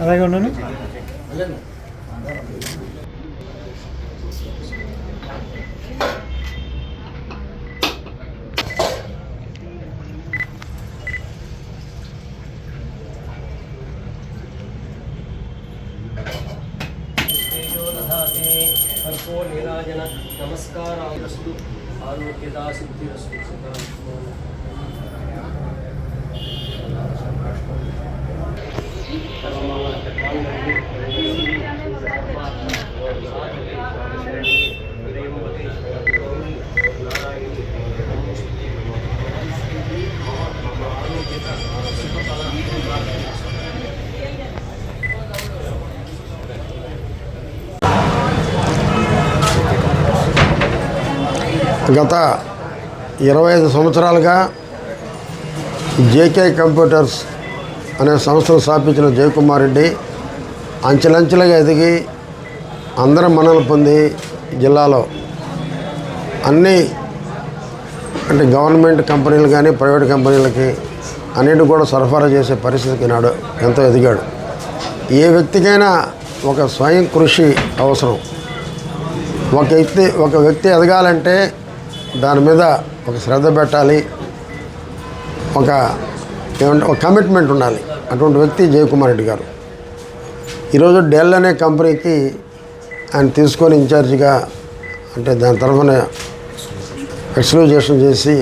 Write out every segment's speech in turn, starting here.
అలాగే ఉన్నాను తేజోదధాతే కర్పో నీరాజన నమస్కారాస్తు ఆరోగ్యదా సిద్ధిరస్తు సుఖాస్తు గత ఇరవై ఐదు సంవత్సరాలుగా జేకే కంప్యూటర్స్ అనే సంస్థను స్థాపించిన జయకుమార్ రెడ్డి అంచెలంచెలుగా ఎదిగి అందరం మనలు పొంది జిల్లాలో అన్ని అంటే గవర్నమెంట్ కంపెనీలు కానీ ప్రైవేట్ కంపెనీలకి అన్నిటి కూడా సరఫరా చేసే పరిస్థితికి నాడు ఎంతో ఎదిగాడు. ఏ వ్యక్తికైనా ఒక స్వయం కృషి అవసరం. ఒక వ్యక్తి ఒక వ్యక్తి ఎదగాలంటే దాని మీద ఒక శ్రద్ధ పెట్టాలి. ఒక ఏమంటే ఒక కమిట్మెంట్ ఉండాలి. అటువంటి వ్యక్తి జయకుమార్ రెడ్డి గారు. ఈరోజు డెల్ అనే కంపెనీకి ఆయన తీసుకొని ఇన్ఛార్జిగా అంటే దాని తరఫున ఎక్స్క్లూజేషన్ చేసి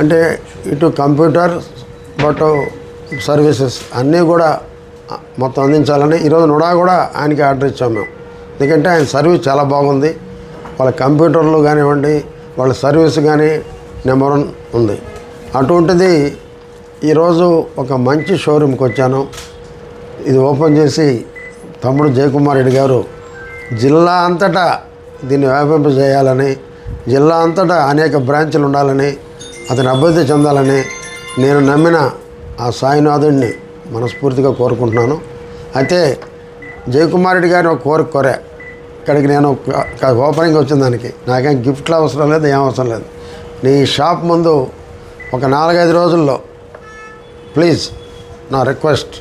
అంటే ఇటు కంప్యూటర్ బట్ సర్వీసెస్ అన్నీ కూడా మొత్తం అందించాలని ఈరోజు నుడా కూడా ఆయనకి ఆర్డర్ ఇచ్చాం మేము. ఎందుకంటే ఆయన సర్వీస్ చాలా బాగుంది. వాళ్ళ కంప్యూటర్లు కానివ్వండి వాళ్ళ సర్వీస్ కానీ నెంబర్ వన్ ఉంది. అటువంటిది ఈరోజు ఒక మంచి షోరూమ్కి వచ్చాను. ఇది ఓపెన్ చేసి తమ్ముడు జయకుమార్ రెడ్డి గారు జిల్లా అంతటా దీన్ని వ్యాపింపజేయాలని జిల్లా అంతటా అనేక బ్రాంచ్లు ఉండాలని అతని అభివృద్ధి చెందాలని నేను నమ్మిన ఆ సాయినాథుడిని మనస్ఫూర్తిగా కోరుకుంటున్నాను. అయితే జయకుమార్ రెడ్డి గారిని ఒక కోరిక కోరే. ఇక్కడికి నేను ఓపెనింగ్ వచ్చిన దానికి. నాకేం గిఫ్ట్లు అవసరం లేదు ఏం అవసరం లేదు. నీ షాప్ ముందు ఒక నాలుగైదు రోజుల్లో ప్లీజ్ నా రిక్వెస్ట్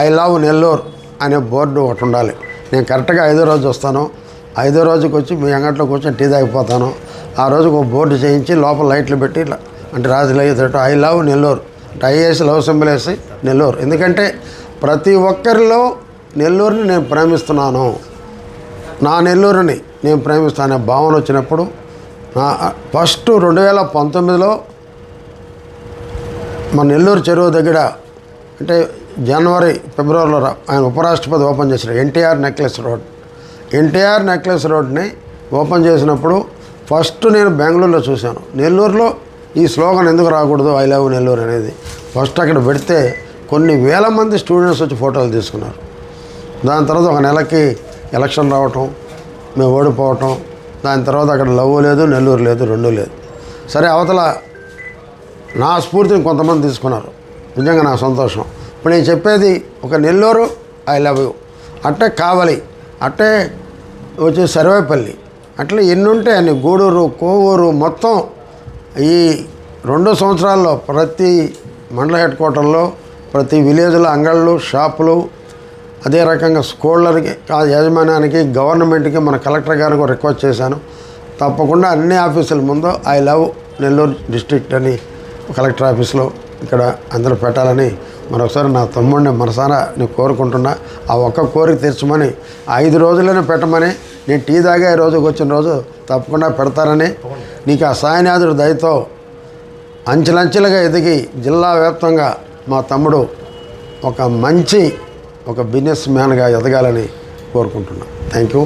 ఐ లవ్ నెల్లూరు అనే బోర్డు ఒకటి ఉండాలి. నేను కరెక్ట్గా ఐదో రోజు వస్తాను. ఐదో రోజుకి వచ్చి మీ అంగట్లో కూర్చొని టీ తాగిపోతాను. ఆ రోజుకు ఒక బోర్డు చేయించి లోపల లైట్లు పెట్టి అంటే రాజులు అయ్యేటట్టు ఐ లవ్ నెల్లూరు అంటే ఐఏఎస్ లవ్ సింబల్ వేసి నెల్లూరు ఎందుకంటే ప్రతి ఒక్కరిలో నెల్లూరుని నేను ప్రేమిస్తున్నాను. నా నెల్లూరుని నేను ప్రేమిస్తానే భావన వచ్చినప్పుడు నా ఫస్ట్ రెండు వేల పంతొమ్మిదిలో మన నెల్లూరు చెరువు దగ్గర అంటే జనవరి ఫిబ్రవరిలో ఆయన ఉపరాష్ట్రపతి ఓపెన్ చేశారు. NTR necklace road. NTR necklace రోడ్ని open చేసినప్పుడు ఫస్ట్ నేను బెంగళూరులో చూశాను. నెల్లూరులో ఈ స్లోగన్ ఎందుకు రాకూడదు? ఐ లవ్ నెల్లూరు అనేది. ఫస్ట్ అక్కడ పెడితే కొన్ని వేల మంది స్టూడెంట్స్ వచ్చి ఫోటోలు తీసుకున్నారు. దాని తర్వాత ఒక నెలకి ఎలక్షన్ రావటం మేము ఓడిపోవటం. దాని తర్వాత అక్కడ లవ్ లేదు నెల్లూరు లేదు రెండూ లేదు. సరే అవతల నా స్ఫూర్తిని కొంతమంది తీసుకున్నారు. నిజంగా నా సంతోషం. ఇప్పుడు నేను చెప్పేది ఒక నెల్లూరు ఐ లవ్ యూ అట్టే కావలి అట్టే వచ్చే సర్వేపల్లి. అట్లా ఎన్నుంటే అన్ని గూడూరు కోవూరు మొత్తం ఈ రెండు సంవత్సరాల్లో ప్రతి మండల హెడ్ క్వార్టర్లో ప్రతి విలేజ్లో అంగళ్ళు షాపులు అదే రకంగా స్కూళ్ళకి యాజమాన్యానికి గవర్నమెంట్కి మన కలెక్టర్ గారికి కూడా రిక్వెస్ట్ చేశాను. తప్పకుండా అన్ని ఆఫీసుల ముందు ఐ లవ్ నెల్లూరు డిస్ట్రిక్ట్ అని కలెక్టర్ ఆఫీస్లో ఇక్కడ అందరూ పెట్టాలని మరొకసారి నా తమ్ముడిని మనసారా నేను కోరుకుంటున్నా ఆ ఒక్క కోరిక తీర్చమని ఐదు రోజులనే పెట్టమని నేను టీ తాగా ఈ రోజుకి వచ్చిన రోజు తప్పకుండా పెడతారని నీకు ఆ సాయనాథుడు దయతో అంచెలంచెలుగా ఎదిగి జిల్లా వ్యాప్తంగా మా తమ్ముడు ఒక మంచి ఒక బిజినెస్ మ్యాన్గా ఎదగాలని కోరుకుంటున్నాను థ్యాంక్ యూ